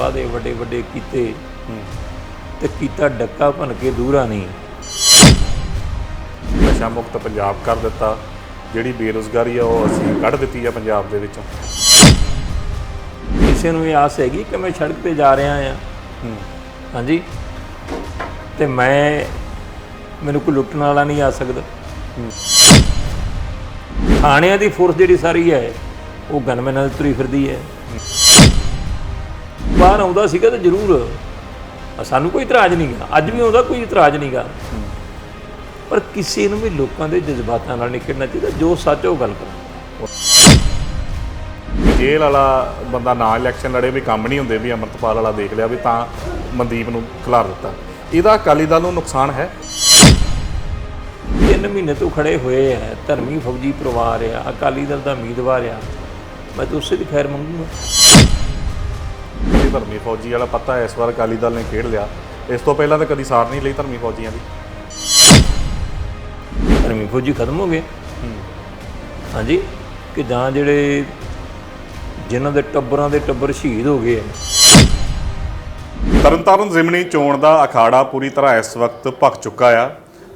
ਵਾਦੇ ਵੱਡੇ ਵੱਡੇ ਕੀਤੇ। ਤੇ ਕੀਤਾ ਡੱਕਾ ਭਨ ਕੇ ਦੂਰਾ ਨਹੀਂ। ਨਸ਼ਾ ਮੁਕਤ ਪੰਜਾਬ ਕਰ ਦਿੱਤਾ। ਜਿਹੜੀ ਬੇਰੁਜ਼ਗਾਰੀ ਆ ਉਹ ਅਸੀਂ ਕੱਢ ਦਿੱਤੀ ਆ ਪੰਜਾਬ ਦੇ ਵਿੱਚੋਂ। ਕਿਸੇ ਨੂੰ ਇਹ ਆਸ ਹੈਗੀ ਕਿ ਮੈਂ ਸੜਕ ਤੇ ਜਾ ਰਿਹਾ ਆ। ਹਾਂਜੀ। ਤੇ ਮੈਂ ਮੈਨੂੰ ਕੋਈ ਲੁੱਟਣ ਵਾਲਾ ਨਹੀਂ ਆ ਸਕਦਾ। ਥਾਣਿਆਂ ਦੀ ਫੋਰਸ ਜਿਹੜੀ ਸਾਰੀ ਹੈ ਉਹ ਗਨਮੈਨਾਂ ਦੀ ਤੁਰੀ ਫਿਰਦੀ ਹੈ। ਬਾਹਰ ਆਉਂਦਾ ਸੀਗਾ ਤਾਂ ਜ਼ਰੂਰ ਸਾਨੂੰ ਕੋਈ ਇਤਰਾਜ਼ ਨਹੀਂਗਾ ਅੱਜ ਵੀ ਆਉਂਦਾ ਕੋਈ ਇਤਰਾਜ਼ ਨਹੀਂਗਾ ਪਰ ਕਿਸੇ ਨੂੰ ਵੀ ਲੋਕਾਂ ਦੇ ਜਜ਼ਬਾਤਾਂ ਨਾਲ ਨਹੀਂ ਖੇਡਣਾ ਚਾਹੀਦਾ ਜੋ ਸੱਚ ਉਹ ਗੱਲ ਕਰੋ। ਜੇਲ੍ਹ ਵਾਲਾ ਬੰਦਾ ਨਾ ਇਲੈਕਸ਼ਨ ਲੜੇ ਵੀ ਕੰਮ ਨਹੀਂ ਹੁੰਦੇ ਵੀ ਅਮਰਤਪਾਲ ਵਾਲਾ ਦੇਖ ਲਿਆ ਵੀ ਤਾਂ ਮਨਦੀਪ ਨੂੰ ਖਿਲਾਰ ਦਿੱਤਾ। ਇਹਦਾ ਅਕਾਲੀ ਦਲ ਨੂੰ ਨੁਕਸਾਨ ਹੈ? ਤਿੰਨ ਮਹੀਨੇ ਤੋਂ ਖੜੇ ਹੋਏ ਆ ਧਰਮੀ ਫੌਜੀ ਪਰਿਵਾਰ ਆ ਅਕਾਲੀ ਦਲ ਦਾ ਉਮੀਦਵਾਰ ਆ। ਮੈਂ ਤਾਂ ਉਸੇ ਦੀ ਖੈਰ ਮੰਗੂਗਾ। ਇਹ ਧਰਮੀ ਫੌਜੀ ਵਾਲਾ ਪਤਾ ਇਸ ਵਾਰ ਅਕਾਲੀ ਦਲ ਨੇ ਖੇਡ ਲਿਆ। ਇਸ ਤੋਂ ਪਹਿਲਾਂ ਤਾਂ ਕਦੀ ਸਾਰ ਨਹੀਂ ਲਈ ਧਰਮੀ ਫੌਜੀਆਂ ਦੀ। ਧਰਮੀ ਫੌਜੀ ਖਤਮ ਹੋ ਗਏ। ਹਾਂਜੀ ਕਿ ਜਾਂ ਜਿਹੜੇ ਜਿਨ੍ਹਾਂ ਦੇ ਟੱਬਰਾਂ ਦੇ ਟੱਬਰ ਸ਼ਹੀਦ ਹੋ ਗਏ ਤਰਨਤਾਰਨ ਜ਼ਿਮਨੀ ਚੋਣ ਦਾ ਅਖਾੜਾ ਪੂਰੀ ਤਰ੍ਹਾਂ ਇਸ ਵਕਤ ਭਖ ਚੁੱਕਾ ਆ।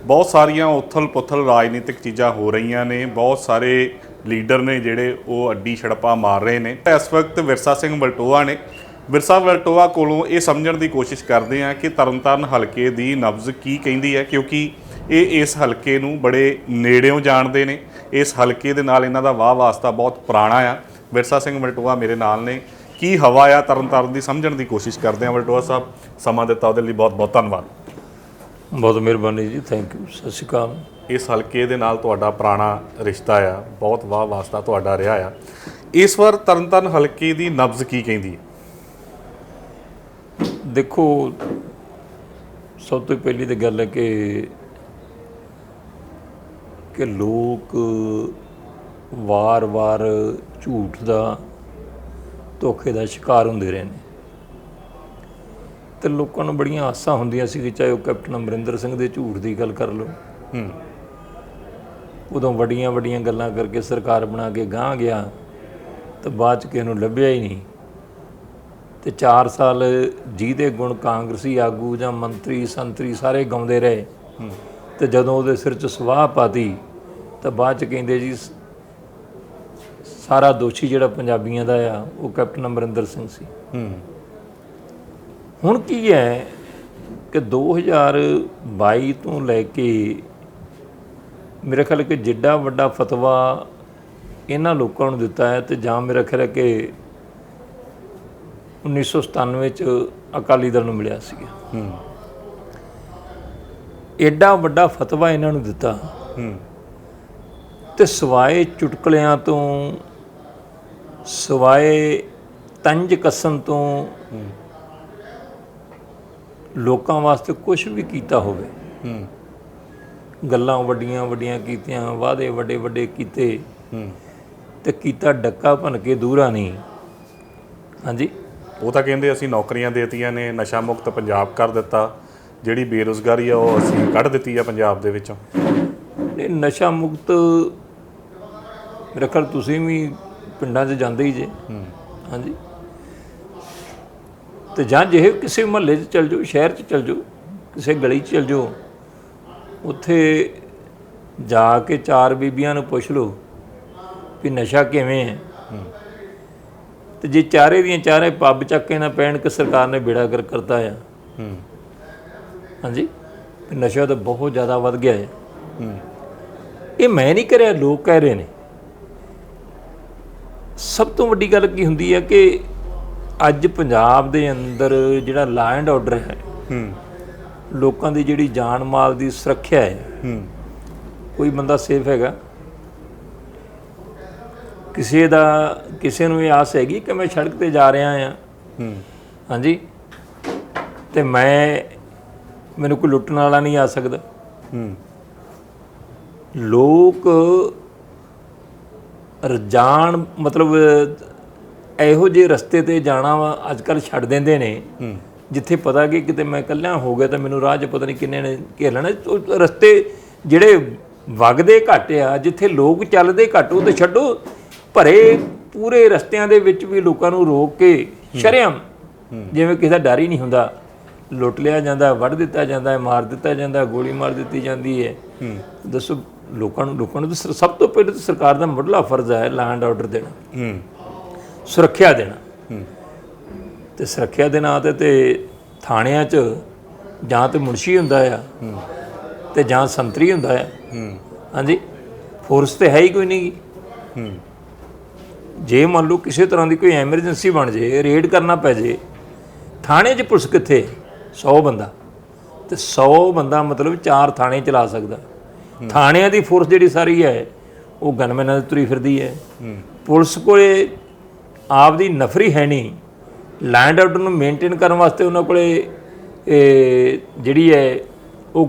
ਬਹੁਤ ਸਾਰੀਆਂ ਉਥਲ-ਪੁਥਲ ਰਾਜਨੀਤਿਕ ਚੀਜ਼ਾਂ ਹੋ ਰਹੀਆਂ ਨੇ। ਬਹੁਤ ਸਾਰੇ ਲੀਡਰ ਨੇ ਜਿਹੜੇ ਉਹ ਅੱਡੀ ਛੜਪਾ ਮਾਰ ਰਹੇ ਨੇ। ਇਸ ਵਕਤ ਵਿਰਸਾ ਸਿੰਘ ਵਲਟੋਆ ਨੇ ਵਿਰਸਾ ਵਲਟੋਆ ਕੋਲੋਂ ਇਹ ਸਮਝਣ ਦੀ ਕੋਸ਼ਿਸ਼ ਕਰਦੇ ਆ ਕਿ ਤਰਨਤਾਰਨ ਹਲਕੇ ਦੀ ਨਬਜ਼ ਕੀ ਕਹਿੰਦੀ ਹੈ ਕਿਉਂਕਿ ਇਹ ਇਸ ਹਲਕੇ ਨੂੰ ਬੜੇ ਨੇੜਿਓਂ ਜਾਣਦੇ ਨੇ। ਇਸ ਹਲਕੇ ਦੇ ਨਾਲ ਇਹਨਾਂ ਦਾ ਵਾਹ ਵਾਸਤਾ ਬਹੁਤ ਪੁਰਾਣਾ ਆ। ਵਿਰਸਾ ਸਿੰਘ ਵਲਟੋਆ ਮੇਰੇ ਨਾਲ ਨੇ। ਕੀ ਹਵਾ ਆ ਤਰਨਤਾਰਨ ਦੀ ਸਮਝਣ ਦੀ ਕੋਸ਼ਿਸ਼ ਕਰਦੇ ਆ ਵਲਟੋਆ ਸਾਹਿਬ। ਸਮਾਂ ਦਿੱਤਾ ਉਹਦੇ ਲਈ ਬਹੁਤ ਬਹੁਤ ਧੰਨਵਾਦ। ਬਹੁਤ ਮਿਹਰਬਾਨੀ ਜੀ ਥੈਂਕ ਯੂ ਸਤਿ ਸ਼੍ਰੀ ਅਕਾਲ। ਇਸ ਹਲਕੇ ਦੇ ਨਾਲ ਤੁਹਾਡਾ ਪੁਰਾਣਾ ਰਿਸ਼ਤਾ ਆ ਬਹੁਤ ਵਾਹ ਵਾਸਤਾ ਤੁਹਾਡਾ ਰਿਹਾ ਆ। ਇਸ ਵਾਰ ਤਰਨਤਾਰਨ ਹਲਕੇ ਦੀ ਨਬਜ਼ ਕੀ ਕਹਿੰਦੀ ਹੈ? ਦੇਖੋ ਸਭ ਤੋਂ ਪਹਿਲੀ ਤਾਂ ਗੱਲ ਹੈ ਕਿ ਕਿ ਲੋਕ ਵਾਰ-ਵਾਰ ਝੂਠ ਦਾ ਧੋਖੇ ਦਾ ਸ਼ਿਕਾਰ ਹੁੰਦੇ ਰਹੇ ਨੇ। ਤੇ ਲੋਕਾਂ ਨੂੰ ਬੜੀਆਂ ਆਸਾਂ ਹੁੰਦੀਆਂ ਸੀ ਕਿ ਚਾਹੇ ਉਹ ਕੈਪਟਨ ਅਮਰਿੰਦਰ ਸਿੰਘ ਦੇ ਝੂਠ ਦੀ ਗੱਲ ਕਰ ਲਓ। ਹੂੰ। ਉਦੋਂ ਵੱਡੀਆਂ ਵੱਡੀਆਂ ਗੱਲਾਂ ਕਰਕੇ ਸਰਕਾਰ ਬਣਾ ਕੇ ਗਾਂ ਗਿਆ ਤੇ ਬਾਅਦ ਚ ਕਿਸੇ ਨੂੰ ਲੱਭਿਆ ਹੀ ਨਹੀਂ। ਤੇ 4 ਸਾਲ ਜਿਹਦੇ ਗੁਣ ਕਾਂਗਰਸੀ ਆਗੂ ਜਾਂ ਮੰਤਰੀ, ਸੰਤਰੀ ਸਾਰੇ ਗਾਉਂਦੇ ਰਹੇ। ਤੇ ਜਦੋਂ ਉਹਦੇ ਸਿਰ 'ਚ ਸਵਾਹ ਪਾਤੀ, ਤਾਂ ਬਾਅਦ ਚ ਕਹਿੰਦੇ ਜੀ, ਸਾਰਾ ਦੋਸ਼ੀ ਜਿਹੜਾ ਪੰਜਾਬੀਆਂ ਦਾ ਆ, ਉਹ ਕੈਪਟਨ ਅਮਰਿੰਦਰ ਸਿੰਘ ਸੀ। ਹੁਣ ਕੀ ਹੈ ਕਿ 2022 ਤੋਂ ਲੈ ਕੇ ਮੇਰੇ ਖਿਆਲ ਕਿ ਜਿੱਡਾ ਵੱਡਾ ਫਤਵਾ ਇਹਨਾਂ ਲੋਕਾਂ ਨੂੰ ਦਿੱਤਾ ਹੈ ਤੇ ਜਾਂ ਮੇਰਾ ਖਿਆਲ ਹੈ ਕਿ 1997 ਚ ਅਕਾਲੀ ਦਲ ਨੂੰ ਮਿਲਿਆ ਸੀਗਾ। ਹੂੰ। ਐਡਾ ਵੱਡਾ ਫਤਵਾ ਇਹਨਾਂ ਨੂੰ ਦਿੱਤਾ। ਹੂੰ। ਤੇ ਸਵਾਏ ਚੁਟਕਲਿਆਂ ਤੋਂ ਸਵਾਏ ਤੰਜ ਕਸਮ ਤੋਂ ਲੋਕਾਂ ਵਾਸਤੇ ਕੁਝ ਵੀ ਕੀਤਾ ਹੋਵੇ। ਹੂੰ। ਗੱਲਾਂ ਵੱਡੀਆਂ ਵੱਡੀਆਂ ਕੀਤੀਆਂ ਵਾਅਦੇ ਵੱਡੇ ਵੱਡੇ ਕੀਤੇ। ਹੂੰ। ਤੇ ਕੀਤਾ ਡੱਕਾ ਭਨ ਕੇ ਦੂਰਾ ਨਹੀਂ। ਹਾਂਜੀ? ਉਹ ਤਾਂ ਕਹਿੰਦੇ ਅਸੀਂ ਨੌਕਰੀਆਂ ਦੇਤੀਆਂ ਨੇ ਨਸ਼ਾ ਮੁਕਤ ਪੰਜਾਬ ਕਰ ਦਿੱਤਾ। ਜਿਹੜੀ ਬੇਰੁਜ਼ਗਾਰੀ ਆ ਉਹ ਅਸੀਂ ਕੱਢ ਦਿੱਤੀ ਆ ਪੰਜਾਬ ਦੇ ਵਿੱਚੋਂ। ਇਹ ਨਸ਼ਾ ਮੁਕਤ ਮੇਰੇ ਖਿਆਲ ਤੁਸੀਂ ਵੀ ਪਿੰਡਾਂ 'ਚ ਜਾਂਦੇ ਹੀ ਜੇ। ਹਾਂਜੀ। ਤੇ ਜਾਂ ਜੇ ਕਿਸੇ ਮਹੱਲੇ 'ਚ ਚਲ ਜਾਓ ਸ਼ਹਿਰ 'ਚ ਚਲ ਜਾਓ ਕਿਸੇ ਗਲੀ 'ਚ ਚਲ ਜਾਓ ਉੱਥੇ ਜਾ ਕੇ ਚਾਰ ਬੀਬੀਆਂ ਨੂੰ ਪੁੱਛ ਲਓ ਵੀ ਨਸ਼ਾ ਕਿਵੇਂ ਹੈ। ਤੇ ਜੇ ਚਾਰੇ ਦੀਆਂ ਚਾਰੇ ਪੱਬ ਚੱਕ ਨਾ ਪੈਣ ਕਿ ਸਰਕਾਰ ਨੇ ਬੇੜਾ ਕਰ ਕਰਤਾ ਆ। ਹੂੰ। ਹਾਂਜੀ? ਤੇ ਨਸ਼ਾ ਤਾਂ ਬਹੁਤ ਜ਼ਿਆਦਾ ਵੱਧ ਗਿਆ ਹੈ ਹੂੰ। ਇਹ ਮੈਂ ਨਹੀਂ ਕਰਿਆ ਲੋਕ ਕਹਿ ਰਹੇ ਨੇ। ਸਭ ਤੋਂ ਵੱਡੀ ਗੱਲ ਕੀ ਹੁੰਦੀ ਹੈ ਕਿ ਅੱਜ ਪੰਜਾਬ ਦੇ ਅੰਦਰ ਜਿਹੜਾ ਲਾ ਐਂਡ ਆਰਡਰ ਹੈ ਹੂੰ। ਲੋਕਾਂ ਦੀ ਜਿਹੜੀ ਜਾਨ ਮਾਲ ਦੀ ਸੁਰੱਖਿਆ ਹੈ ਹੂੰ। ਕੋਈ ਬੰਦਾ ਸੇਫ ਹੈਗਾ? ਕਿਸੇ ਦਾ ਕਿਸੇ ਨੂੰ ਇਹ ਆਸ ਹੈਗੀ ਕਿ ਮੈਂ ਸੜਕ ਤੇ ਜਾ ਰਿਹਾ ਆ ਹੂੰ। ਹਾਂਜੀ। ਤੇ ਮੈਂ ਮੈਨੂੰ ਕੋਈ ਲੁੱਟਣ ਵਾਲਾ ਨਹੀਂ ਆ ਸਕਦਾ। ਹੂੰ। ਲੋਕ ਰਜਾਨ ਮਤਲਬ ਇਹੋ ਜਿਹੇ ਰਸਤੇ ਤੇ ਜਾਣਾ ਵਾ ਅੱਜ ਕੱਲ ਛੱਡ ਦਿੰਦੇ ਨੇ। ਹੂੰ। ਜਿੱਥੇ ਪਤਾ ਕਿ ਕਿਤੇ ਮੈਂ ਇਕੱਲਾ ਹੋ ਗਿਆ ਤਾਂ ਮੈਨੂੰ ਰਾਹ 'ਚ ਪਤਾ ਨਹੀਂ ਕਿੰਨੇ ਨੇ ਘੇਰ ਲੈਣਾ। ਰਸਤੇ ਜਿਹੜੇ ਵਗਦੇ ਘੱਟ ਆ ਜਿੱਥੇ ਲੋਕ ਚੱਲਦੇ ਘੱਟ ਉਹ ਤੇ ਛੱਡੋ। ਭਰੇ ਪੂਰੇ ਰਸਤਿਆਂ ਦੇ ਵਿੱਚ ਵੀ ਲੋਕਾਂ ਨੂੰ ਰੋਕ ਕੇ ਸ਼ਰਮ ਜਿਵੇਂ ਕਿਸੇ ਦਾ ਡਰ ਹੀ ਨਹੀਂ ਹੁੰਦਾ ਲੁੱਟ ਲਿਆ ਜਾਂਦਾ ਵੱਢ ਦਿੱਤਾ ਜਾਂਦਾ ਹੈ ਮਾਰ ਦਿੱਤਾ ਜਾਂਦਾ ਗੋਲੀ ਮਾਰ ਦਿੱਤੀ ਜਾਂਦੀ ਹੈ। ਦੱਸੋ ਲੋਕਾਂ ਨੂੰ ਲੋਕਾਂ ਨੂੰ ਤਾਂ ਸਭ ਤੋਂ ਪਹਿਲਾਂ ਤਾਂ ਸਰਕਾਰ ਦਾ ਮੁੱਢਲਾ ਫਰਜ਼ ਹੈ ਲੈਂਡ ਆਰਡਰ ਦੇਣਾ। ਸੁਰੱਖਿਆ ਦੇਣਾ। ਤੇ ਸੁਰੱਖਿਆ ਦੇ ਨਾਂ ਤੇ ਤੇ ਥਾਣਿਆਂ 'ਚ ਜਾਂ ਤੇ ਮੁਨਸ਼ੀ ਹੁੰਦਾ ਆ ਤੇ ਜਾਂ ਸੰਤਰੀ ਹੁੰਦਾ ਆ। ਹਾਂਜੀ। ਫੋਰਸ ਤੇ ਹੈ ਹੀ ਕੋਈ ਨਹੀਂ। ਹੂੰ। ਜੇ ਮੰਨ ਲਓ ਕਿਸੇ ਤਰ੍ਹਾਂ ਦੀ ਕੋਈ ਐਮਰਜੈਂਸੀ ਬਣ ਜੇ ਰੇਡ ਕਰਨਾ ਪੈ ਜੇ ਥਾਣੇ 'ਚ ਪੁਲਿਸ ਕਿੱਥੇ? 100 ਬੰਦਾ। ਤੇ 100 ਬੰਦਾ ਮਤਲਬ ਚਾਰ ਥਾਣੇ ਚਲਾ ਸਕਦਾ। ਥਾਣਿਆਂ ਦੀ ਫੋਰਸ ਜਿਹੜੀ ਸਾਰੀ ਹੈ ਉਹ ਗਨਮੈਨਾਂ ਦੀ ਤੁਰੀ ਫਿਰਦੀ ਹੈ। ਪੁਲਿਸ ਕੋਲੇ ਆਪਦੀ ਨਫਰੀ ਹੈ ਨਹੀਂ। ਲੈਂਡ ਆਰਡਰ ਨੂੰ ਮੇਨਟੇਨ ਕਰਨ ਵਾਸਤੇ ਉਹਨਾਂ ਕੋਲੇ ਇਹ ਜਿਹੜੀ ਹੈ ਉਹ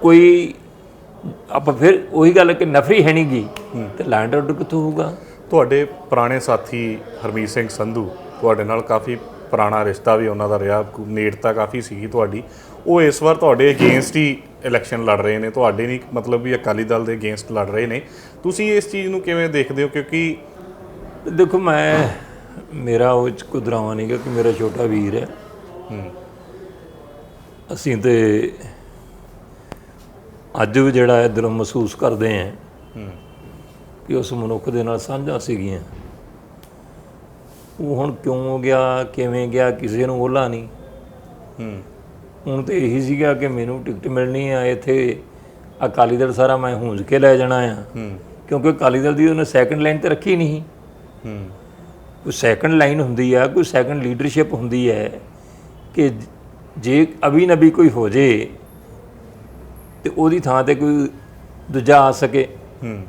ਕੋਈ ਆਪਾਂ ਫਿਰ ਉਹੀ ਗੱਲ ਕਿ ਨਫਰੀ ਹੈ ਨਹੀਂ ਗੀ ਤੇ ਲੈਂਡ ਆਰਡਰ ਕਿੱਥੋਂ ਹੋਊਗਾ? ਤੁਹਾਡੇ ਪੁਰਾਣੇ ਸਾਥੀ ਹਰਮੀਤ ਸਿੰਘ ਸੰਧੂ ਤੁਹਾਡੇ ਨਾਲ ਕਾਫੀ ਪੁਰਾਣਾ ਰਿਸ਼ਤਾ ਵੀ ਉਹਨਾਂ ਦਾ ਰਿਹਾ ਨੇੜਤਾ ਕਾਫੀ ਸੀਗੀ ਤੁਹਾਡੀ। ਉਹ ਇਸ ਵਾਰ ਤੁਹਾਡੇ ਅਗੇਂਸਟ ਹੀ ਇਲੈਕਸ਼ਨ ਲੜ ਰਹੇ ਨੇ। ਤੁਹਾਡੇ ਨਹੀਂ ਮਤਲਬ ਵੀ ਅਕਾਲੀ ਦਲ ਦੇ ਅਗੇਂਸਟ ਲੜ ਰਹੇ ਨੇ। ਤੁਸੀਂ ਇਸ ਚੀਜ਼ ਨੂੰ ਕਿਵੇਂ ਦੇਖਦੇ ਹੋ? ਕਿਉਂਕਿ ਦੇਖੋ ਮੈਂ ਮੇਰਾ ਉਹ ਚ ਕੋਈ ਡਰਾਵਾ ਨਹੀਂਗਾ ਕਿ ਮੇਰਾ ਛੋਟਾ ਵੀਰ ਹੈ। ਅਸੀਂ ਤੇ ਅੱਜ ਵੀ ਜਿਹੜਾ ਹੈ ਦਿਲੋਂ ਮਹਿਸੂਸ ਕਰਦੇ ਹਾਂ। ਕਿ ਉਸ ਮਨੁੱਖ ਦੇ ਨਾਲ ਸਾਂਝਾ ਸੀਗੀਆਂ। ਉਹ ਹੁਣ ਕਿਉਂ ਗਿਆ ਕਿਵੇਂ ਗਿਆ ਕਿਸੇ ਨੂੰ ਉਹਲਾ ਨਹੀਂ। ਹੂੰ। ਹੁਣ ਤੇ ਇਹੀ ਸੀਗਾ ਕਿ ਮੈਨੂੰ ਟਿਕਟ ਮਿਲਣੀ ਆ ਇੱਥੇ ਅਕਾਲੀ ਦਲ ਸਾਰਾ ਮੈਂ ਹੂੰਜ ਕੇ ਲੈ ਜਾਣਾ ਆ। ਹੂੰ। ਕਿਉਂਕਿ ਅਕਾਲੀ ਦਲ ਦੀ ਉਹਨੇ ਸੈਕੰਡ ਲਾਈਨ ਤੇ ਰੱਖੀ ਨਹੀਂ। ਹੂੰ। ਕੋਈ ਸੈਕੰਡ ਲਾਈਨ ਹੁੰਦੀ ਆ ਕੋਈ ਸੈਕੰਡ ਲੀਡਰਸ਼ਿਪ ਹੁੰਦੀ ਹੈ ਕਿ ਜੇ ਅਭੀ ਨਬੀ ਕੋਈ ਹੋ ਜੇ ਤੇ ਉਹਦੀ ਥਾਂ ਤੇ ਕੋਈ ਦੂਜਾ ਆ ਸਕੇ। ਹੂੰ।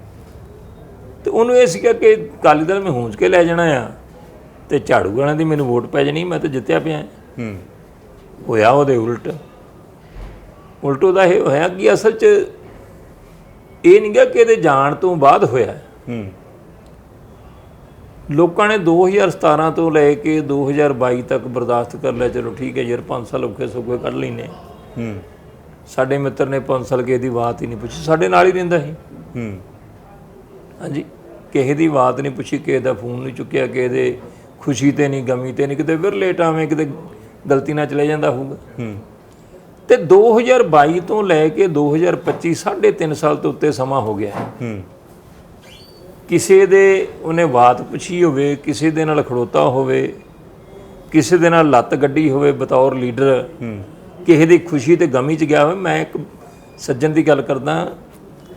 ਤੇ ਉਹਨੂੰ ਇਹ ਸੀਗਾ ਕਿ ਅਕਾਲੀ ਦਲ ਮੈਂ ਹੂੰਜ ਕੇ ਲੈ ਜਾਣਾ ਆ ਤੇ ਝਾੜੂ ਵਾਲਿਆਂ ਦੀ ਮੈਨੂੰ ਵੋਟ ਪੈ ਜਾਣੀ ਮੈਂ ਤਾਂ ਜਿੱਤਿਆ ਪਿਆ। ਹੂੰ। ਹੋਇਆ ਉਹਦੇ ਉਲਟ। ਉਲਟ ਉਹਦਾ ਇਹ ਹੋਇਆ ਕਿ ਅਸਲ 'ਚ ਇਹ ਨਹੀਂ ਗਾ ਕਿ ਇਹਦੇ ਜਾਣ ਤੋਂ ਬਾਅਦ ਹੋਇਆ। ਹੂੰ। ਲੋਕਾਂ ਨੇ 2017 ਤੋਂ ਲੈ ਕੇ 2022 ਤੱਕ ਬਰਦਾਸ਼ਤ ਕਰ ਲਿਆ ਚਲੋ ਠੀਕ ਹੈ ਯਾਰ 5 ਸਾਲ ਔਖੇ ਸੌਖੇ ਕੱਢ ਲੈਨੇ ਹੂੰ। ਸਾਡੇ ਮਿੱਤਰ ਨੇ 5 ਸਾਲ ਕਿਸੇ ਦੀ ਬਾਤ ਹੀ ਨਹੀਂ ਪੁੱਛੀ ਸਾਡੇ ਨਾਲ ਹੀ ਰਹਿੰਦਾ ਸੀ। ਹੂੰ। ਹਾਂਜੀ। ਕਿਸੇ ਦੀ ਬਾਤ ਨਹੀਂ ਪੁੱਛੀ ਕਿਸੇ ਦਾ ਫੋਨ ਨਹੀਂ ਚੁੱਕਿਆ ਕਿਸੇ ਦੇ ਖੁਸ਼ੀ ਤੇ ਨਹੀਂ ਗਮੀ ਤੇ ਨਹੀਂ ਕਿਤੇ ਫਿਰ ਲੇਟ ਆਵੇਂ ਕਿਤੇ ਗਲਤੀ ਨਾਲ ਚਲੇ ਜਾਂਦਾ ਹੋਊਗਾ। ਹੂੰ। ਤੇ 2022 ਤੋਂ ਲੈ ਕੇ 2025 ਸਾਢੇ ਤਿੰਨ ਸਾਲ ਤੋਂ ਉੱਤੇ ਸਮਾਂ ਹੋ ਗਿਆ। ਹੈ। ਹੂੰ। ਕਿਸੇ ਦੇ ਉਹਨੇ ਬਾਤ ਪੁੱਛੀ ਹੋਵੇ ਕਿਸੇ ਦੇ ਨਾਲ ਖੜੋਤਾ ਹੋਵੇ ਕਿਸੇ ਦੇ ਨਾਲ ਲੱਤ ਗੱਡੀ ਹੋਵੇ ਬਤੌਰ ਲੀਡਰ ਹੂੰ। ਕਿਸੇ ਦੀ ਖੁਸ਼ੀ ਤੇ ਗਮੀ ਚ ਗਿਆ ਹੋਵੇ ਮੈਂ ਇੱਕ ਸੱਜਣ ਦੀ ਗੱਲ ਕਰਦਾ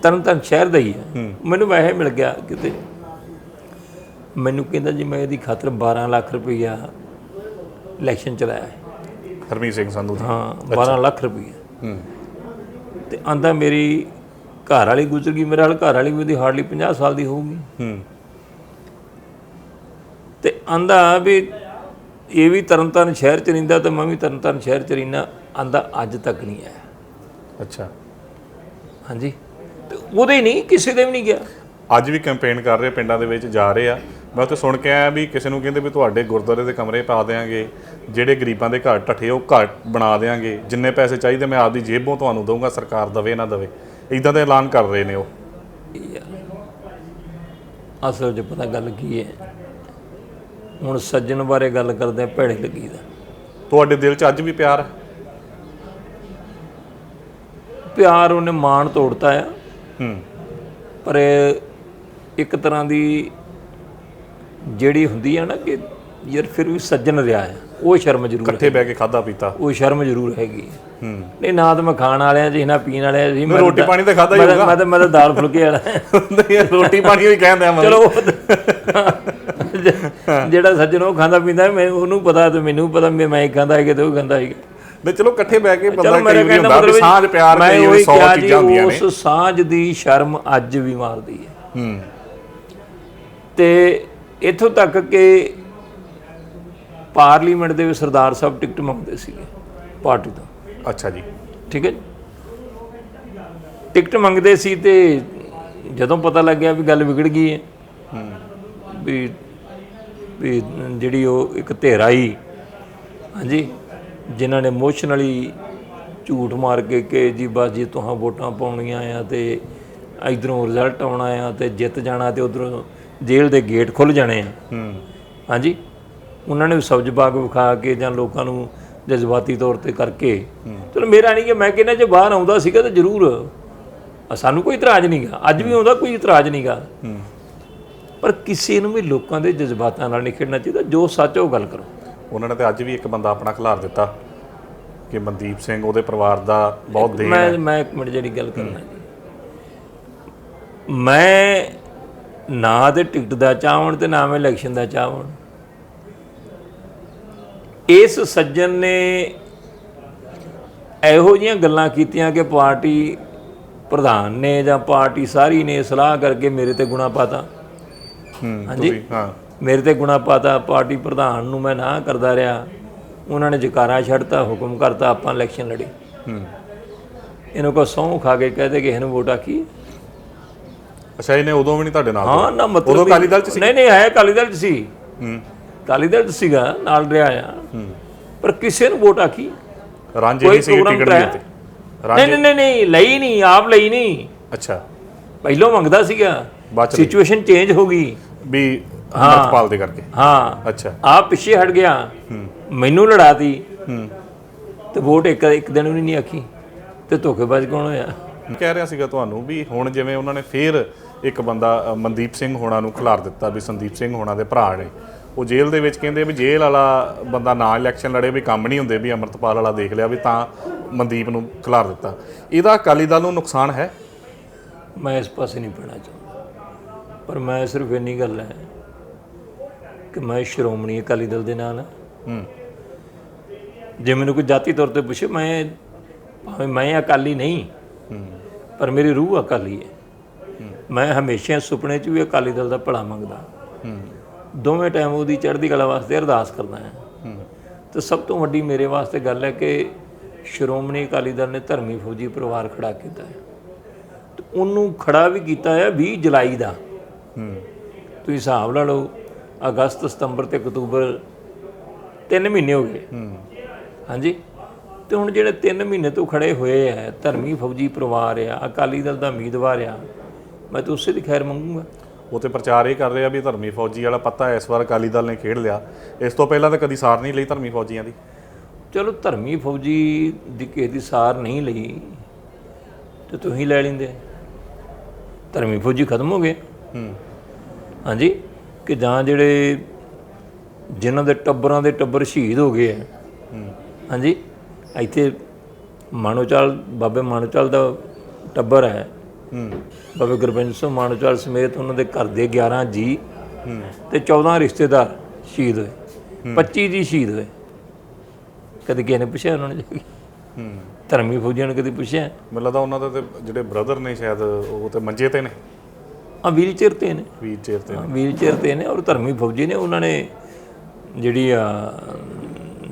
ਤਰਨਤਾਰਨ ਸ਼ਹਿਰ ਦਾ ਹੀ ਹੈ। ਮੈਨੂੰ ਵੈਸੇ ਮਿਲ ਗਿਆ ਕਿਤੇ। ਮੈਨੂੰ ਕਹਿੰਦਾ ਜੀ ਮੈਂ ਇਹਦੀ ਖਾਤਰ 12 ਲੱਖ ਰੁਪਈਆ ਇਲੈਕਸ਼ਨ ਚਲਾਇਆ ਹੈ। ਹਰਮੀਤ ਸਿੰਘ ਸੰਧੂ ਦੀ। ਹਾਂ 12 ਲੱਖ ਰੁਪਈਆ। ਤੇ ਆਂਦਾ ਮੇਰੀ ਘਰ ਵਾਲੀ ਗੁਜ਼ਰ ਗਈ ਮੇਰੇ ਨਾਲ ਘਰ ਵਾਲੀ ਵੀ ਉਹਦੀ ਹਾਰਡਲੀ 50 ਸਾਲ ਦੀ ਹੋਊਗੀ। ਹੂੰ। ਤੇ ਆਂਦਾ ਵੀ ਇਹ ਵੀ ਤਰਨਤਾਰਨ ਸ਼ਹਿਰ ਚ ਰਹਿੰਦਾ ਤੇ ਮੈਂ ਵੀ ਤਰਨਤਾਰਨ ਸ਼ਹਿਰ ਚ ਰਹਿਣਾ ਆਂਦਾ ਅੱਜ ਤੱਕ ਨਹੀਂ ਆਇਆ। ਅੱਛਾ। ਹਾਂਜੀ। ਉਹਦੇ ਨਹੀਂ ਕਿਸੇ ਦੇ ਵੀ ਨਹੀਂ ਗਿਆ। ਅੱਜ ਵੀ ਕੈਂਪੇਨ ਕਰ ਰਹੇ ਪਿੰਡਾਂ ਦੇ ਵਿੱਚ ਜਾ ਰਹੇ ਆ। ਮੈਂ ਉੱਥੇ ਸੁਣ ਕੇ ਆਇਆ ਵੀ ਕਿਸੇ ਨੂੰ ਕਹਿੰਦੇ ਵੀ ਤੁਹਾਡੇ ਗੁਰਦੁਆਰੇ ਦੇ ਕਮਰੇ ਪਾ ਦੇਾਂਗੇ ਜਿਹੜੇ ਗਰੀਬਾਂ ਦੇ ਘਰ ਠੱਠੇ ਉਹ ਘਰ ਬਣਾ ਦੇਾਂਗੇ ਜਿੰਨੇ ਪੈਸੇ ਚਾਹੀਦੇ ਮੈਂ ਆਪਦੀ ਜੇਬੋਂ ਤੁਹਾਨੂੰ ਦਊਂਗਾ ਸਰਕਾਰ ਦਵੇ ਨਾ ਦਵੇ। ਇਦਾਂ ਦਾ ਐਲਾਨ ਕਰ ਰਹੇ ਨੇ ਉਹ। ਅਸਲ 'ਚ ਪਤਾ ਗੱਲ ਕੀ ਹੈ? ਹੁਣ ਸੱਜਣ ਬਾਰੇ ਗੱਲ ਕਰਦੇ ਆ ਭੈੜੇ ਲੱਗੀਦਾ ਤੁਹਾਡੇ ਦਿਲ 'ਚ ਅੱਜ ਵੀ ਪਿਆਰ ਹੈ ਪਿਆਰ ਉਹਨੇ ਮਾਣ ਤੋੜਤਾ ਆ। ਹੂੰ ਪਰ ਇੱਕ ਤਰ੍ਹਾਂ ਦੀ ਜਿਹੜੀ ਹੁੰਦੀ ਆ ਨਾ ਕਿ ਯਾਰ ਫਿਰ ਵੀ ਸੱਜਣ ਰਿਹਾ ਹੈ ਉਹ ਸ਼ਰਮ ਜ਼ਰੂਰ ਹੈ ਇਕੱਠੇ ਬਹਿ ਕੇ ਖਾਦਾ ਪੀਤਾ। ਉਹ ਸ਼ਰਮ ਜ਼ਰੂਰ ਹੈਗੀ ਹੈ। ਹੂੰ। ਨਹੀਂ ਨਾ ਤਾਂ ਮੈਂ ਖਾਣ ਵਾਲਿਆਂ ਜੀ ਨਾ ਪੀਣ ਵਾਲਿਆਂ ਜੀ ਮੈਂ ਰੋਟੀ ਪਾਣੀ ਤਾਂ ਖਾਧਾ ਹੀ ਮੈਂ। ਮੈਂ ਤਾਂ ਮੈਂ ਤਾਂ ਦਾਲ ਫੁਲਕੇ ਵਾਲਾ। ਨਹੀਂ, ਰੋਟੀ ਪਾਣੀ ਵੀ ਕਹਿੰਦੇ ਆ ਚਲੋ ਜਿਹੜਾ ਸੱਜਣ ਉਹ ਖਾਂਦਾ ਪੀਂਦਾ ਮੈਂ ਉਹਨੂੰ ਪਤਾ ਤੇ ਮੈਨੂੰ ਪਤਾ ਮੈਂ ਖਾਂਦਾ ਹੈ ਕਿ ਤੇ ਉਹ ਖਾਂਦਾ ਹੈ ਨਹੀਂ ਚਲੋ ਇਕੱਠੇ ਬਹਿ ਕੇ ਬੰਦਾ ਕਈ ਦਾ ਹੁੰਦਾ ਵੀ ਸਾਂਝ ਪਿਆਰ ਵਾਰੀ ਉਹੀ 100 ਕਿਹਾ ਜੀ, ਚੀਜ਼ਾਂ ਹੁੰਦੀਆਂ ਨੇ। ਉਸ ਸਾਂਝ ਦੀ ਸ਼ਰਮ ਅੱਜ ਵੀ ਮਾਰਦੀ ਹੈ। ਹੂੰ। ਤੇ ਇੱਥੋਂ ਤੱਕ ਕਿ ਪਾਰਲੀਮੈਂਟ ਦੇ ਵਿੱਚ ਸਰਦਾਰ ਸਾਹਿਬ ਟਿਕਟ ਮੰਗਦੇ ਸੀਗੇ ਪਾਰਟੀ ਤੋਂ। ਅੱਛਾ ਜੀ। ਠੀਕ ਹੈ ਜੀ? ਟਿਕਟ ਮੰਗਦੇ ਸੀ ਤੇ ਜਦੋਂ ਪਤਾ ਲੱਗਿਆ ਵੀ ਗੱਲ ਵਿਗੜ ਗਈ ਹੈ। ਵੀ ਵੀ ਜਿਹੜੀ ਉਹ ਇੱਕ ਧੇਰਾ ਹੀ ਹਾਂਜੀ ਜਿਨ੍ਹਾਂ ਨੇ ਇਮੋਸ਼ਨਲੀ ਝੂਠ ਮਾਰ ਕੇ ਕਿ ਜੀ ਬਸ ਜੀ ਤੁਹਾਂ ਵੋਟਾਂ ਪਾਉਣੀਆਂ ਆ ਤੇ ਇਧਰੋਂ ਰਿਜ਼ਲਟ ਆਉਣਾ ਆ ਤੇ ਜਿੱਤ ਜਾਣਾ ਤੇ ਉਧਰੋਂ ਜੇਲ੍ਹ ਦੇ ਗੇਟ ਖੁੱਲ ਜਾਣੇ ਆ। ਹੂੰ। ਹਾਂਜੀ? ਉਹਨਾਂ ਨੇ ਸਬਜ਼ ਬਾਗ ਵਿਖਾ ਕੇ ਜਾਂ ਲੋਕਾਂ ਨੂੰ ਜਜ਼ਬਾਤੀ ਤੌਰ ਤੇ ਕਰਕੇ ਚਲੋ ਮੇਰਾ ਨਹੀਂ ਕਿ ਮੈਂ ਕਹਿੰਦਾ ਜੇ ਬਾਹਰ ਆਉਂਦਾ ਸੀਗਾ ਤਾਂ ਜ਼ਰੂਰ। ਸਾਨੂੰ ਕੋਈ ਇਤਰਾਜ਼ ਨਹੀਂਗਾ ਅੱਜ ਵੀ ਆਉਂਦਾ ਕੋਈ ਇਤਰਾਜ਼ ਨਹੀਂਗਾ ਪਰ ਕਿਸੇ ਨੂੰ ਵੀ ਲੋਕਾਂ ਦੇ ਜਜ਼ਬਾਤਾਂ ਨਾਲ ਨਹੀਂ ਖੇਡਣਾ ਚਾਹੀਦਾ। ਜੋ ਸੱਚ ਉਹ ਗੱਲ ਕਰੋ। ਉਹਨਾਂ ਨੇ ਤੇ ਅੱਜ ਵੀ ਇੱਕ ਬੰਦਾ ਆਪਣਾ ਖਿਲਾਰ ਦਿੱਤਾ ਕਿ ਮਨਦੀਪ ਸਿੰਘ ਉਹਦੇ ਪਰਿਵਾਰ ਦਾ ਬਹੁਤ ਦੇਣ ਮੈਂ ਮੈਂ ਇੱਕ ਮਿੰਟ ਜਿਹੜੀ ਗੱਲ ਕਰਨਾ ਜੀ। ਮੈਂ ਨਾ ਤੇ ਟਿਕਟ ਦਾ ਚਾਹਵਣ ਤੇ ਨਾ ਮੈਂ ਇਲੈਕਸ਼ਨ ਦਾ ਚਾਹਵਣ। ਇਸ ਸੱਜਣ ਨੇ ਇਹੋ ਜਿਹੀਆਂ ਗੱਲਾਂ ਕੀਤੀਆਂ ਕਿ ਪਾਰਟੀ ਪ੍ਰਧਾਨ ਨੇ ਜਾਂ ਪਾਰਟੀ ਸਾਰੀ ਨੇ ਸਲਾਹ ਕਰਕੇ ਮੇਰੇ ਤੇ ਗੁਣਾ ਪਾਤਾ। ਹੂੰ ਹਾਂਜੀ। ਹਾਂ। ਮੇਰੇ ਤੇ ਗੁਣਾ ਪਾਤਾ ਪਾਰਟੀ ਪ੍ਰਧਾਨ ਨੂੰ ਮੈਂ ਨਾ ਕਰਦਾ ਰਿਹਾ। ਉਹਨਾਂ ਨੇ ਜਕਾਰਾ ਛੱਡਤਾ ਹੁਕਮ ਕਰਤਾ ਆਪਾਂ ਇਲੈਕਸ਼ਨ ਲੜੀ। ਹੂੰ। ਇਹਨੂੰ ਕੋ ਸਹੁੰ ਖਾ ਕੇ ਕਹਦੇ ਕਿ ਇਹਨੂੰ ਵੋਟ ਆਖੀ ਅੱਛਾ ਇਹਨੇ ਉਦੋਂ ਵੀ ਨਹੀਂ ਤੁਹਾਡੇ ਨਾਲ ਹਾਂ ਨਾ ਮਤਲਬ ਉਦੋਂ ਅਕਾਲੀ ਦਲ ਚ ਸੀ ਨਹੀਂ ਨਹੀਂ ਹੈ ਅਕਾਲੀ ਦਲ ਚ ਸੀ। ਹੂੰ। ਅਕਾਲੀ ਦਲ ਚ ਸੀਗਾ ਨਾਲ ਰਿਹਾ ਆ। ਪਰ ਕਿਸੇ ਨੂੰ ਵੋਟ ਆਖੀ ਰਾਂਝੇ ਨਹੀਂ ਸੀ ਟਿਕਟ ਦਿੱਤੀ ਨਹੀਂ ਨਹੀਂ ਨਹੀਂ ਲਈ ਨਹੀਂ ਆਪ ਲਈ ਨਹੀਂ। ਅੱਛਾ। ਪਹਿਲੋਂ ਮੰਗਦਾ ਸੀਗਾ। ਸਿਚੁਏਸ਼ਨ ਚੇਂਜ ਹੋ ਗਈ। ਵੀ ਅਮਰਪਾਲ ਦੇ ਕਰਕੇ। ਹਾਂ। ਅੱਛਾ। ਆਪ ਪਿੱਛੇ ਹਟ ਗਿਆ। ਮੈਨੂੰ ਲੜਾਤੀ। ਹੂੰ। ਤੇ ਵੋਟ ਇੱਕ ਇੱਕ ਦਿਨ ਵੀ ਨਹੀਂ ਆਖੀ। ਤੇ ਧੋਖੇਬਾਜ਼ ਕੌਣ ਹੋਇਆ? ਕਹਿ ਰਿਹਾ ਸੀਗਾ ਤੁਹਾਨੂੰ ਵੀ ਹੁਣ ਜਿਵੇਂ ਉਹਨਾਂ ਨੇ ਫੇਰ ਇੱਕ ਬੰਦਾ ਮਨਦੀਪ ਸਿੰਘ ਹੋਣਾ ਨੂੰ ਖਿਲਾਰ ਦਿੱਤਾ ਵੀ ਸੰਦੀਪ ਸਿੰਘ ਹੋਣਾ ਦੇ ਭਰਾ ਨੇ। ਉਹ ਜੇਲ੍ਹ ਦੇ ਵਿੱਚ ਕਹਿੰਦੇ ਵੀ ਜੇਲ੍ਹ ਵਾਲਾ ਬੰਦਾ ਨਾ ਇਲੈਕਸ਼ਨ ਲੜੇ ਵੀ ਕੰਮ ਨਹੀਂ ਹੁੰਦੇ ਵੀ ਅਮਰਤਪਾਲ ਵਾਲਾ ਦੇਖ ਲਿਆ ਵੀ ਤਾਂ ਮਨਦੀਪ ਨੂੰ ਖਿਲਾਰ ਦਿੱਤਾ। ਇਹਦਾ ਅਕਾਲੀ ਦਲ ਨੂੰ ਨੁਕਸਾਨ ਹੈ? ਮੈਂ ਇਸ ਪਾਸੇ ਨਹੀਂ ਪੈਣਾ ਚਾਹੁੰਦਾ। ਪਰ ਮੈਂ ਸਿਰਫ ਇੰਨੀ ਗੱਲ ਹੈ ਕਿ ਮੈਂ ਸ਼੍ਰੋਮਣੀ ਅਕਾਲੀ ਦਲ ਦੇ ਨਾਲ ਹਾਂ। ਹੂੰ। ਜੇ ਮੈਨੂੰ ਕੋਈ ਜਾਤੀ ਤੌਰ ਤੇ ਪੁੱਛੇ ਮੈਂ ਭਾਵੇਂ ਮੈਂ ਅਕਾਲੀ ਨਹੀਂ ਪਰ ਮੇਰੀ ਰੂਹ ਅਕਾਲੀ ਹੈ। ਮੈਂ ਹਮੇਸ਼ਾ ਸੁਪਨੇ 'ਚ ਵੀ ਅਕਾਲੀ ਦਲ ਦਾ ਭਲਾ ਮੰਗਦਾ। ਦੋਵੇਂ ਟਾਈਮ ਉਹਦੀ ਚੜ੍ਹਦੀ ਕਲਾ ਵਾਸਤੇ ਅਰਦਾਸ ਕਰਦਾ ਹਾਂ। ਤੇ ਸਭ ਤੋਂ ਵੱਡੀ ਮੇਰੇ ਵਾਸਤੇ ਗੱਲ ਹੈ ਕਿ ਸ਼੍ਰੋਮਣੀ ਅਕਾਲੀ ਦਲ ਨੇ ਧਰਮੀ ਫੌਜੀ ਪਰਿਵਾਰ ਖੜਾ ਕੀਤਾ ਹੈ। ਤੇ ਉਹਨੂੰ ਖੜਾ ਵੀ ਕੀਤਾ ਹੈ 20 ਜੁਲਾਈ ਦਾ। ਹੂੰ। ਤੁਸੀਂ ਹਿਸਾਬ ਲਾ ਲਓ ਅਗਸਤ ਸਤੰਬਰ ਤੇ ਅਕਤੂਬਰ ਤਿੰਨ ਮਹੀਨੇ ਹੋ ਗਏ। ਹਾਂਜੀ? ਤੇ ਹੁਣ ਜਿਹੜੇ 3 ਮਹੀਨੇ ਤੋਂ ਖੜੇ ਹੋਏ ਆ ਧਰਮੀ ਫੌਜੀ ਪਰਿਵਾਰ ਆ ਅਕਾਲੀ ਦਲ ਦਾ ਉਮੀਦਵਾਰ ਆ ਮੈਂ ਤਾਂ ਉਸੇ ਦੀ ਖੈਰ ਮੰਗੂਗਾ। ਉਹ ਤੇ ਪ੍ਰਚਾਰ ਇਹ ਕਰ ਰਹੇ ਆ ਵੀ ਧਰਮੀ ਫੌਜੀ ਵਾਲਾ ਪੱਤਾ ਇਸ ਵਾਰ ਅਕਾਲੀ ਦਲ ਨੇ ਖੇਡ ਲਿਆ। ਇਸ ਤੋਂ ਪਹਿਲਾਂ ਤਾਂ ਕਦੀ ਸਾਰ ਨਹੀਂ ਲਈ ਧਰਮੀ ਫੌਜੀਆਂ ਦੀ। ਚਲੋ ਧਰਮੀ ਫੌਜੀ ਦੀ ਕਿਸੇ ਦੀ ਸਾਰ ਨਹੀਂ ਲਈ ਤੇ ਤੁਸੀਂ ਲੈ ਲੈਂਦੇ। ਧਰਮੀ ਫੌਜੀ ਖਤਮ ਹੋ ਗਏ। ਹੂੰ। ਹਾਂਜੀ? ਕਿ ਜਾਂ ਜਿਹੜੇ ਜਿਨ੍ਹਾਂ ਦੇ ਟੱਬਰਾਂ ਦੇ ਟੱਬਰ ਸ਼ਹੀਦ ਹੋ ਗਏ ਆ। ਹਾਂਜੀ ਇੱਥੇ ਮਾਨੋਚਾਲ ਬਾਬੇ ਮਾਨੋਚਾਲ ਦਾ ਟੱਬਰ ਹੈ। ਹੂੰ। ਬਾਬੇ ਗੁਰਬੰਜ ਸਿੰਘ ਮਾਨੋਚਾਲ ਸਮੇਤ ਉਹਨਾਂ ਦੇ ਘਰ ਦੇ 11 ਜੀ ਤੇ 14 ਰਿਸ਼ਤੇਦਾਰ ਸ਼ਹੀਦ ਹੋਏ। 25 ਜੀ ਸ਼ਹੀਦ ਹੋਏ। ਕਦੇ ਕਿਸੇ ਨੇ ਪੁੱਛਿਆ ਉਹਨਾਂ ਨੇ? ਧਰਮੀ ਫੌਜੀਆਂ ਨੇ ਕਦੇ ਪੁੱਛਿਆ? ਮੈਨੂੰ ਲੱਗਦਾ ਉਹਨਾਂ ਦੇ ਤੇ ਜਿਹੜੇ ਬ੍ਰਦਰ ਨੇ ਸ਼ਾਇਦ ਉਹ ਤੇ ਮੰਜੇ ਤੇ ਨੇ। ਆ ਵੀਲ ਚੇਅਰ ਤੇ ਨੇ। ਵੀਰ ਚੇਅਰ ਤੇ ਹਾਂ, ਵੀਲ ਚੇਅਰ ਤੇ ਨੇ ਔਰ ਧਰਮੀ ਫੌਜੀ ਨੇ ਉਹਨਾਂ ਨੇ ਜਿਹੜੀ ਆ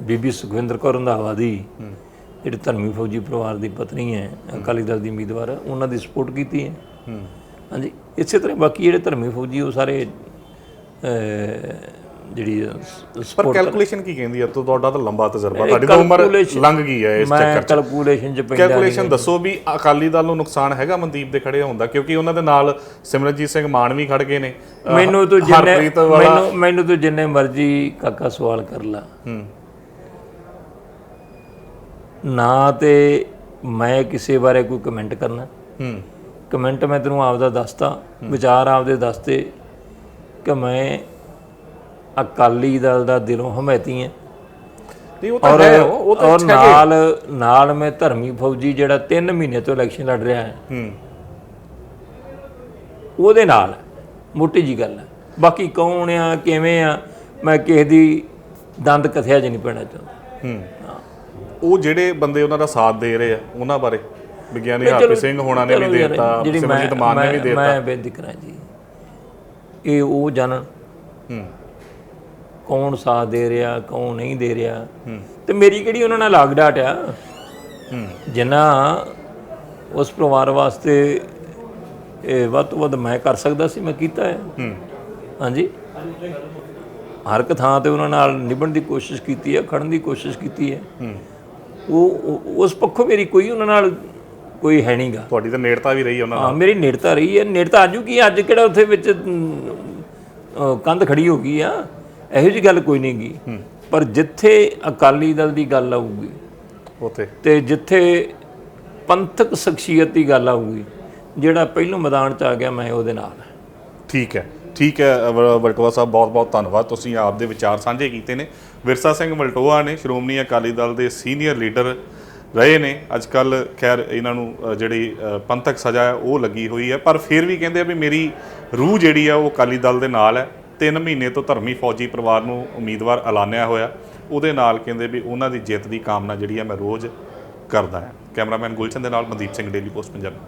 ਬੀਬੀ ਸੁਖਵਿੰਦਰ ਕੌਰ ਰੰਧਾਵਾ ਦੀ ਜਿਹੜੀ ਧਰਮੀ ਫੌਜੀ ਪਰਿਵਾਰ ਦੀ ਪਤਨੀ ਹੈ ਅਕਾਲੀ ਦਲ ਦੀ ਉਮੀਦਵਾਰ ਹੈ ਉਹਨਾਂ ਦੀ ਸਪੋਰਟ ਕੀਤੀ ਹੈ। ਹਾਂਜੀ ਇਸੇ ਤਰ੍ਹਾਂ ਬਾਕੀ ਜਿਹੜੇ ਧਰਮੀ ਫੌਜੀ ਉਹ ਸਾਰੇ ਜਿਹੜੀ ਪਰ ਕੈਲਕੂਲੇਸ਼ਨ ਕੀ ਕਹਿੰਦੀ ਹੈ ਤੁਹਾਡਾ ਤਾਂ ਲੰਬਾ ਤਜਰਬਾ। ਤੁਹਾਡੀ ਤਾਂ ਉਮਰ ਲੰਘ ਗਈ ਹੈ ਇਸ ਮੈਂ ਚੱਕਰ 'ਚ। ਕੈਲਕੂਲੇਸ਼ਨ ਚ ਪੈਂਦਾ ਕੈਲਕੂਲੇਸ਼ਨ ਦੱਸੋ ਵੀ ਅਕਾਲੀ ਦਲ ਨੂੰ ਨੁਕਸਾਨ ਹੈਗਾ ਮਨਦੀਪ ਦੇ ਖੜੇ ਹੁੰਦਾ ਕਿਉਂਕਿ ਉਹਨਾਂ ਦੇ ਨਾਲ ਸਿਮਰਨਜੀਤ ਸਿੰਘ ਮਾਨ ਵੀ ਖੜ ਗਏ ਨੇ। ਮੈਨੂੰ ਤੂੰ ਜਿੰਨੇ ਮੈਨੂੰ ਮੈਨੂੰ ਤੂੰ ਜਿੰਨੇ ਮਰਜ਼ੀ ਕਾਕਾ ਸਵਾਲ ਕਰ ਲਾ। ਹੂੰ। ਨਾ ਤੇ ਮੈਂ ਕਿਸੇ ਬਾਰੇ ਕੋਈ ਕਮੈਂਟ ਕਰਨਾ। ਹੂੰ। ਕਮੈਂਟ ਮੈਂ ਤੈਨੂੰ ਆਪਦਾ ਦੱਸਤਾ ਵਿਚਾਰ ਆਪਦੇ ਦੱਸਤੇ ਕਿ ਮੈਂ ਅਕਾਲੀ ਦਲ ਦਾ ਦਿਲੋਂ ਹਮਾਇਤੀ ਹਾਂ। ਨਹੀਂ ਉਹ ਤਾਂ ਔਰ ਹੈ ਉਹ ਤਾਂ ਔਰ ਨਾਲ ਨਾਲ ਮੈਂ ਧਰਮੀ ਫੌਜੀ ਜਿਹੜਾ 3 ਮਹੀਨੇ ਤੋਂ ਇਲੈਕਸ਼ਨ ਲੜ ਰਿਹਾ ਹੈ। ਹੂੰ। ਉਹਦੇ ਨਾਲ ਮੋਟੀ ਜੀ ਗੱਲ ਹੈ। ਬਾਕੀ ਕੌਣ ਆ ਕਿਵੇਂ ਆ ਮੈਂ ਕਿਸੇ ਦੀ ਦੰਦ ਕਥਿਆ 'ਚ ਨਹੀਂ ਪੈਣਾ ਚਾਹੁੰਦਾ। ਹੂੰ। ਉਹ ਜਿਹੜੇ ਬੰਦੇ ਉਹਨਾਂ ਦਾ ਸਾਥ ਦੇ ਰਹੇ ਆ ਉਹਨਾਂ ਬਾਰੇ ਵਿਗਿਆਨੀ ਹਰਪ੍ਰੀਤ ਸਿੰਘ ਹੋਣਾ ਨੇ ਵੀ ਦੇਤਾ ਸਿਮਰਜੀਤ ਮਾਨ ਨੇ ਵੀ ਦੇਤਾ। ਮੈਂ ਬੇਨਤੀ ਕਰਾਂ ਜੀ। ਇਹ ਉਹ ਜਾਣਨ ਹੂੰ। ਕੌਣ ਸਾਥ ਦੇ ਰਿਹਾ ਕੌਣ ਨਹੀਂ ਦੇ ਰਿਹਾ। ਤੇ ਮੇਰੀ ਕਿਹੜੀ ਉਹਨਾਂ ਨਾਲ ਲਾਗ ਡਾਟ ਆ ਜਿੰਨਾ ਉਸ ਪਰਿਵਾਰ ਵਾਸਤੇ ਇਹ ਵੱਧ ਤੋਂ ਵੱਧ ਮੈਂ ਕਰ ਸਕਦਾ ਸੀ ਮੈਂ ਕੀਤਾ ਹੈ। ਹਾਂਜੀ। ਹਰ ਇੱਕ ਥਾਂ ਤੇ ਉਹਨਾਂ ਨਾਲ ਨਿਭਣ ਦੀ ਕੋਸ਼ਿਸ਼ ਕੀਤੀ ਹੈ ਖੜਨ ਦੀ ਕੋਸ਼ਿਸ਼ ਕੀਤੀ ਹੈ। ਉਹ ਉਸ ਪੱਖੋਂ ਮੇਰੀ ਕੋਈ ਉਹਨਾਂ ਨਾਲ ਕੋਈ ਹੈ ਨਹੀਂਗਾ ਤੁਹਾਡੀ ਤਾਂ ਨੇੜਤਾ ਵੀ ਰਹੀ ਉਹਨਾਂ ਨਾਲ। ਹਾਂ ਮੇਰੀ ਨੇੜਤਾ ਰਹੀ ਹੈ। ਨੇੜਤਾ ਆਜੂ ਕੀ ਅੱਜ ਕਿਹੜਾ ਉੱਥੇ ਵਿੱਚ ਕੰਧ ਖੜੀ ਹੋ ਗਈ ਆ। ਇਹੋ ਜੀ ਗੱਲ ਕੋਈ ਨਹੀਂ ਗੀ। ਪਰ ਜਿੱਥੇ ਅਕਾਲੀ ਦਲ ਦੀ ਗੱਲ ਆਊਗੀ ਉਥੇ। ਤੇ ਜਿੱਥੇ ਪੰਥਕ ਸ਼ਖਸੀਅਤ ਦੀ ਗੱਲ ਆਊਗੀ ਜਿਹੜਾ ਪਹਿਲੋਂ ਮੈਦਾਨ 'ਚ ਆ ਗਿਆ ਮੈਂ ਉਹਦੇ ਨਾਲ। ਠੀਕ ਹੈ। ਠੀਕ ਹੈ ਵਲਟੋਆ ਸਾਹਿਬ ਬਹੁਤ ਬਹੁਤ ਧੰਨਵਾਦ। ਤੁਸੀਂ ਆਪ ਦੇ ਵਿਚਾਰ ਸਾਂਝੇ ਕੀਤੇ ਨੇ। ਵਿਰਸਾ ਸਿੰਘ ਵਲਟੋਆ ਨੇ ਸ਼੍ਰੋਮਣੀ ਅਕਾਲੀ ਦਲ ਦੇ ਸੀਨੀਅਰ ਲੀਡਰ ਰਹੇ ਨੇ। ਅੱਜ ਕੱਲ ਖੈਰ ਇਹਨਾਂ ਨੂੰ ਜਿਹੜੀ ਪੰਥਕ ਸਜ਼ਾ ਹੈ ਉਹ ਲੱਗੀ ਹੋਈ ਹੈ। ਪਰ ਫਿਰ ਵੀ ਕਹਿੰਦੇ ਆ ਵੀ ਮੇਰੀ ਰੂਹ ਜਿਹੜੀ ਆ ਉਹ ਅਕਾਲੀ ਦਲ ਦੇ ਨਾਲ ਹੈ। 3 ਮਹੀਨੇ ਤੋਂ ਧਰਮੀ ਫੌਜੀ ਪਰਿਵਾਰ ਨੂੰ ਉਮੀਦਵਾਰ ਐਲਾਨਿਆ ਹੋਇਆ। ਉਹਦੇ ਨਾਲ ਕਹਿੰਦੇ ਵੀ ਉਹਨਾਂ ਦੀ ਜਿੱਤ ਦੀ ਕਾਮਨਾ ਜਿਹੜੀ ਆ ਮੈਂ ਰੋਜ਼ ਕਰਦਾ ਹਾਂ। ਕੈਮਰਾਮੈਨ ਗੁਲਸ਼ਨ ਦੇ ਨਾਲ ਮਨਦੀਪ ਸਿੰਘ, ਡੇਲੀ ਪੋਸਟ, ਪੰਜਾਬੀ।